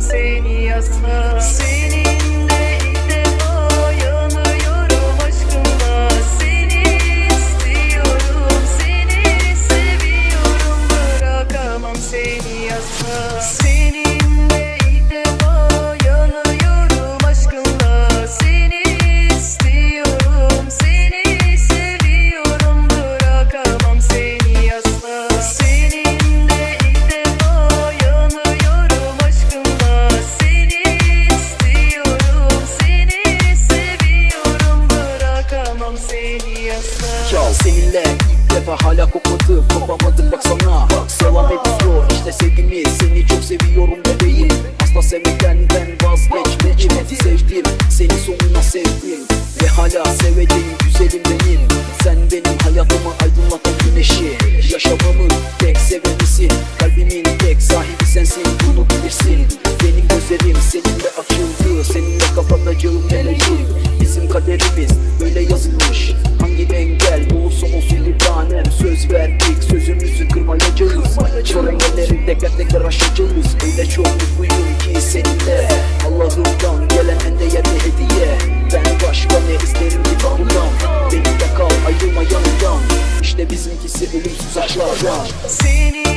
seni yaslar Ya seninle ilk defa hala kokmadı Kopamadım baksana. Selam hep zor işte sevgimiz Seni çok seviyorum bebeğim. Asla sevmekten ben vazgeçmedim Sevdim. Seni sonuna sevdim Ve hala seveceğim güzelim benim. Sen benim hayatımı aydınlatan güneşi. Yaşamamın tek sebebisin Kalbimin tek sahibi sensin Bunu bilirsin. Benim gözlerim senin kaderimiz böyle yazılmış. Hangi engel olursa olsun libanem Söz verdik. Sözümüzü kırmayacağız. Sorun yerlerinde dertler aşacağız. Öyle çok mutluyum ki seninle. Allah'ımdan gelen en değerli hediye. Ben başka ne isterim ki bundan Benimle kal ayrılma yanından. İşte bizimkisi ölümsüz aşklardan Seni